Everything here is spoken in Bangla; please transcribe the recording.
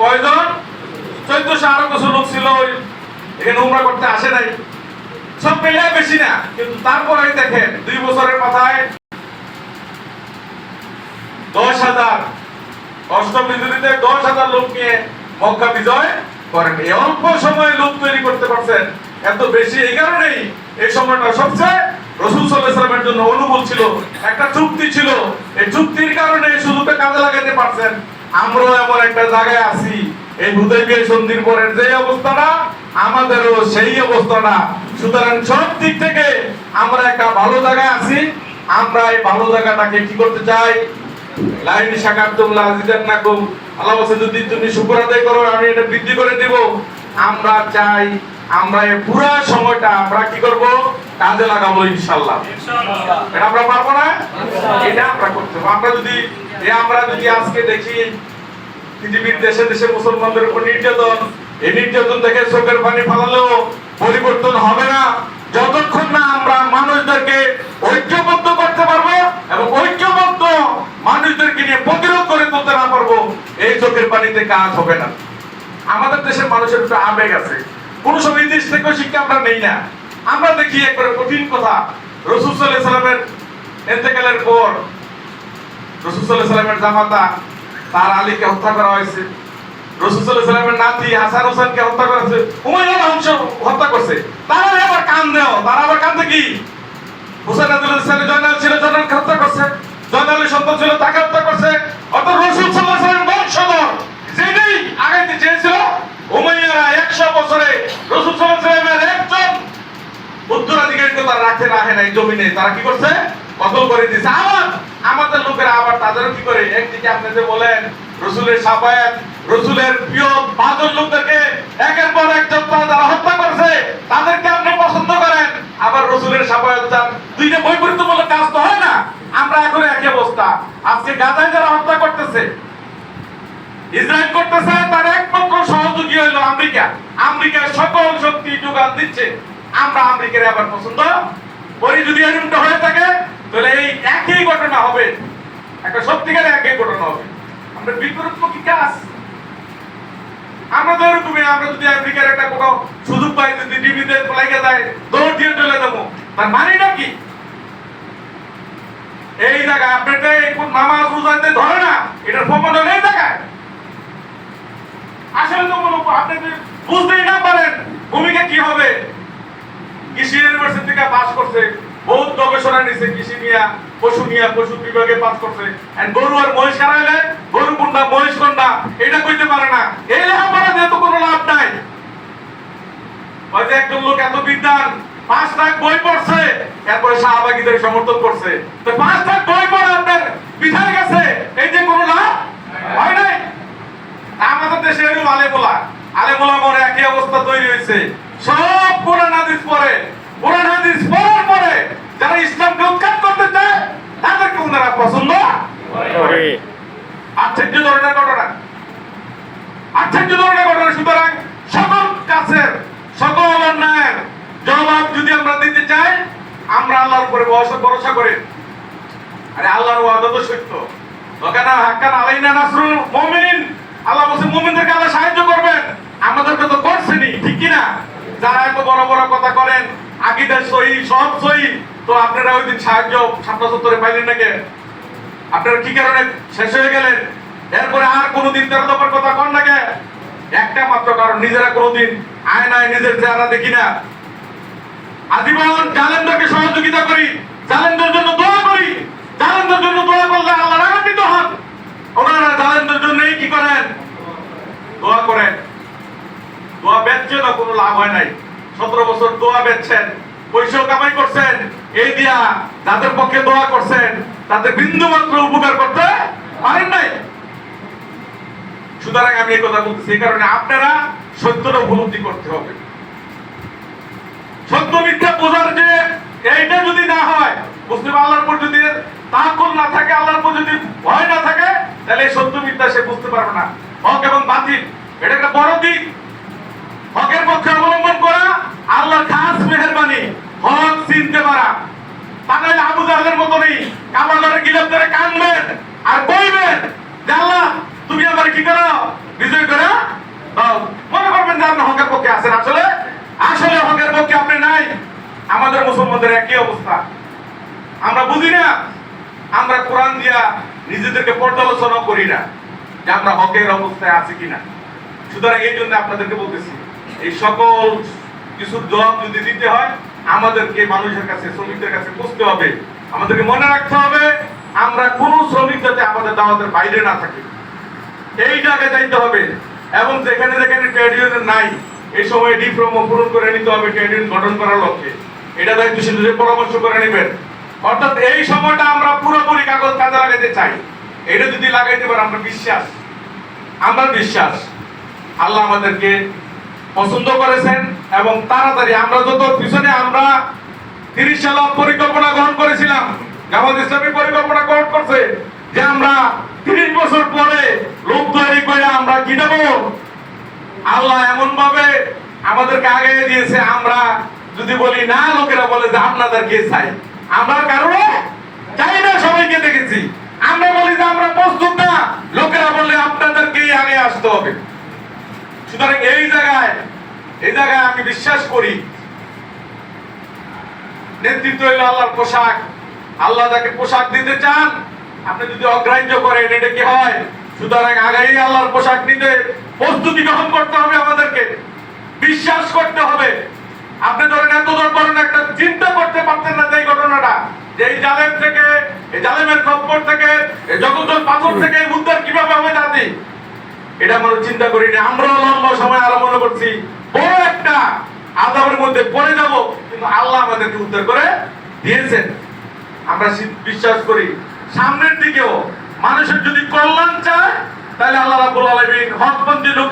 কয়জন? চোদ্দশো আরও কিছু লোক ছিল, ওই এখানে উমরা করতে আসে নাই। সব মিলে বেশি না, কিন্তু দেখেন, দুই বছরের মাথায় দশ হাজার। দশ হাজার লোক নিয়ে মক্কা বিজয় করেন। এই অল্প সময়ে লোক তৈরি করতে পারছেন। এত বেশি এই কারণেই এই সময়টা সবচেয়ে রসুল সাল্লামের জন্য অনুকূল ছিল। একটা চুক্তি ছিল। এই চুক্তির কারণে সুযোগটা কাজে লাগাতে পারছেন। আমরাও এমন একটা জায়গায় আছি, এই হুদাইবিয়া সন্ধির পরের যে অবস্থাটা, আমাদেরও সেই অবস্থাটা। সুতরাং সব দিক থেকে আমরা একটা ভালো জায়গায় আছি। আমরা এই ভালো জায়গাটাকে কি করতে চাই? লাইন শাকাতুম লাজিদান্নাকুম আল্লাহ বলছে যদি তুমি শুকর আদায় করো, আমি এটা বৃদ্ধি করে দেব। আমরা চাই, আমরা এই পুরো সময়টা আমরা কি করব? কাজে লাগাবো ইনশাআল্লাহ। এটা আমরা পারব না? এটা আমরা করতে আমরা যদি এ আমরা যদি আজকে দেখি পৃথিবীর দেশে দেশে মুসলমানদের উপর নির্যাতন, এই নির্যাতন থেকে চোখের পানি ফালালেও পরিবর্তন হবে না। যতক্ষণ না আমরা মানুষদেরকে ঐক্যবদ্ধ করতে পারব এবং ঐক্যবদ্ধ মানুষদেরকে নিয়ে প্রতিরোধ করে তুলতে না পারব, এই চোখের পানিতে কাজ হবে না। আমাদের দেশের মানুষের একটু আবেগ আছে। কোন এই দেশ থেকেও শিক্ষা আমরা নেই না। আমরা দেখি একবারে কঠিন কথা। রসুল সাল্লাহ সাল্লামের এতেকালের পর রসুল সাল্লাহ সাল্লামের জামাতা, তার আলীকে হত্যা করা হয়েছে। রসুল সাল্লাহ সাল্লামের নাতি হাসান হোসেনকে হত্যা করা হয়েছে। হুমায়ুন বংশ হত্যা করছে। তারা আবার কান দেও তারা আবার কান্দে কি? হুসেন আব্দুল ছেলে জয়নাল ছিল, জয়নালকে হত্যা করছে। জয়নালের সন্তান ছিল, তাকে হত্যা করছে। অত রসুল সাল্লাহ সাল্লামের বংশধর যেটাই আগাইতে চেয়েছিল, উমাইয়ারা একশো বছরে রসুল সাল্লাহ সাল্লামের একজন উত্তরাধিকারীকে তারা রাখতে রাখে নাই জমিনে তারা কি করছে? কতল করে দিয়েছে। আবার আমাদের লোকেরা আবার তাদেরও কি করে? একদিকে আপনি যে বলেন, রসুলের সাফায়াত, রসুলের প্রিয় বাদর লোকদেরকে একের পর এক যোদ্ধা যারা হত্যা করছে, তাদেরকে আপনি পছন্দ করেন। আবার রসুলের সাফায়াত চান দুইটা বৈপরীত্যমূলক কাজ তো হয় না, আমরা এখন একই অবস্থা। আজকে গাজায় যারা হত্যা করতেছে, ইসরায়েল করতেছে, তার একমাত্র সহযোগী হলো আমেরিকা। আমেরিকার সকল শক্তি যোগান দিচ্ছে। আমরা আমেরিকার আবার পছন্দ করি। যদি এরকমটা হয়ে থাকে, তাহলে এই একটা সত্যিকারের একই ঘটনা হবে আমরা বিপরীতমুখী কাজ। আমরা তো আমরা যদি আমেরিকার একটা কোনো সুযোগ পাই, যদি টিভিতে লাগে যায়, দৌড় দিয়ে চলে যাব। তার মানেটা কি? এই জায়গায় আপনাকে কোন নামাজ রোজাতে ধরে না। এটার প্রমাণ হলো এই জায়গায়। আসলে তো কোনো আপনি বুঝতেই না পারেন, ভূমিকা কি হবে? কৃষি ইউনিভার্সিটি থেকে পাস করছে। বহুত গবেষণা নিছে কৃষি নিয়ে পশু নিয়ে পশু বিভাগে পাস করছে। এন্ড গরু আর মহিষ হারাইলে গরু কোনটা, মহিষ কোনটা? এটা কইতে পারে না। এই লেখাপড়া দিয়ে তো কোনো লাভ নাই। হয়তো একজন লোক এত বিদ্যান পাঁচ লাখ বই পড়ছে, এরপরে শাহবাগীদের সমর্থন করছে। তো পাঁচ লাখ বই পড়ে আপনার বিধায় গেছে, এই যে কোনো লাভ হয় নাই? আমাদের দেশে এরকম আলেমোলা। আলেমোলা মরে একই অবস্থা তৈরি হয়েছে। সব কোরআন হাদিস পড়ে। কোরআন হাদিস পড়ার পরে যারা ইসলামকে উৎখাত করতে চায় তাদেরকে ওনারা পছন্দ করে। আশ্চর্য ধরনের ঘটনা। আশ্চর্য ধরনের ঘটনা। সুতরাং সকল কাছের সকল অন্যায়ের জবাব যদি আমরা দিতে চাই আমরা আল্লাহর উপরে ভরসা করে। আরে আল্লাহর ওয়াদা তো সত্য। ওখানে হাক্কান আলাইনা নাসরুল মুমিনিন। আল্লাহ বলছে মুমিনদেরকে আল্লাহ সাহায্য করবেন। আমাদেরকে তো করছেনি ঠিক কি না যারা এত বড় বড় কথা করেন আকিদের সহি সব সহি তো আপনারা ওই দিন সাহায্য ছাত্র সত্তরে পাইলেন নাকি? আপনারা কি কারণে শেষ হয়ে গেলেন? এরপরে আর কোনোদিন তেরো দফার কথা কন না কে? একটা মাত্র কারণ, নিজেরা কোনোদিন আয়নায় নিজের চেহারা দেখি না। আজীবন জালেমদেরকে সহযোগিতা করি, জালেমদের জন্য দোয়া করি, জালেমদের জন্য দোয়া করলে আল্লাহ রাগান্বিত হন। ওনারা জালেমদের জন্যই কি করেন? দোয়া করেন। দোয়া বেচছে না কোনো লাভ হয় নাই। সতেরো বছর দোয়া বেচছেন। পয়সাও কামাই করছেন, এই দিয়া যাদের পক্ষে দোয়া করছেন, তাদের বিন্দু মাত্র উপকার করতে পারেন নাই। সুতরাং আমি এই কথা বলতেছি, এই কারণে আপনারা সত্যটা উপলব্ধি করতে হবে। সত্য মিথ্যা বোঝার যে এইটা যদি না হয়, মুসলিম আল্লাহর উপর যদি তাকুল না থাকে, আল্লাহর উপর যদি ভয় না থাকে, তাহলে এই সত্য মিথ্যা সে বুঝতে পারবে না। হক এবং বাতিল, এটা একটা বড় দিক হকের পক্ষে অবলম্বন করা আল্লাহর খাস মেহেরবানি হক চিনতে পারা তা নাহলে আবু জাহেলের মতো নেই কাবাগরের গিলাপ ধরে কানবেন আর কইবেন যে আল্লাহ তুমি আমার কি করো বিজয় করো আহ, মনে করবেন যে আপনি হকের পক্ষে আছেন আসলে আসলে হকের পক্ষে আপনি নাই আমাদের মুসলমানদের একই অবস্থা আমরা বুঝি না, আমরা কোরআন দিয়া নিজেদেরকে পর্যালোচনা করি না যে আমরা হকের অবস্থায় আছি কিনা। সুতরাং এই জন্য আপনাদেরকে বলতেছি, এই সকল কিছুর জবাব যদি দিতে হয়, আমাদেরকে মানুষের কাছে, শ্রমিকদের কাছে বুঝতে হবে। আমাদেরকে মনে রাখতে হবে, আমরা কোন শ্রমিক যাতে আমাদের দাওয়াতের বাইরে না থাকে। এই জায়গায় যাইতে হবে এবং যেখানে যেখানে ট্রেড ইউনিয়ন নাই, এই সময় ডিপ্লোমা পূরণ করে নিতে হবে, ট্রেড ইউনিয়ন গঠন করার লক্ষ্যে। এটা দায়িত্বশীলদের পরামর্শ করে নেবেন। অর্থাৎ এই সময়টা আমরা পুরোপুরি কাগজ কাজে লাগাইতে চাই। এটা যদি লাগাইতে পারে, আমরা বিশ্বাস। আমরা বিশ্বাস। আল্লাহ আমাদেরকে পছন্দ করেছেন এবং তাড়াতাড়ি আমরা যত পিছনে আমরা তিরিশ সাল পরিকল্পনা গ্রহণ করেছিলাম, জামাত ইসলামী পরিকল্পনা গ্রহণ করছে যে আমরা তিরিশ বছর পরে লোক তৈরি করে আমরা কি দেবো? আল্লাহ এমন ভাবে আমাদেরকে আগে দিয়েছে, আমরা যদি বলি না, লোকেরা বলে যে আপনাদেরকে চাই? আমরা কারণে চাই না, সবাইকে দেখেছি। আমরা বলি যে আমরা প্রস্তুত না। লোকেরা বলে আপনাদেরকেই আগে আসতে হবে। সুতরাং এই জায়গায় এই জায়গায় আমি বিশ্বাস করি, নেতৃত্ব হইল আল্লাহর পোশাক। আল্লাহ তাকে পোশাক দিতে চান, আপনি যদি অগ্রাহ্য করেন, এটা কি হয়? সুতরাং আগেই আল্লাহর পোশাক নিতে প্রস্তুতি গ্রহণ করতে হবে আমাদেরকে। বিশ্বাস করতে হবে। ঘটনাটা যে এই জালেম থেকে এই জালেমের খপ্পর থেকে এই জগদ্দল পাথর থেকে উদ্ধার কীভাবে হবে জাতি এটা আমরা চিন্তা আমরা লম্বা সময় আরও মনে করছি। বড় একটা মধ্যে পড়ে যাব কিন্তু আল্লাহ আমাদেরকে উদ্ধার করে দিয়েছেন। আমরা বিশ্বাস করি সামনের দিকেও মানুষের যদি কল্যাণ চায় তাহলে আল্লাহ রাব্বুল আলামিন হকপন্থী লোক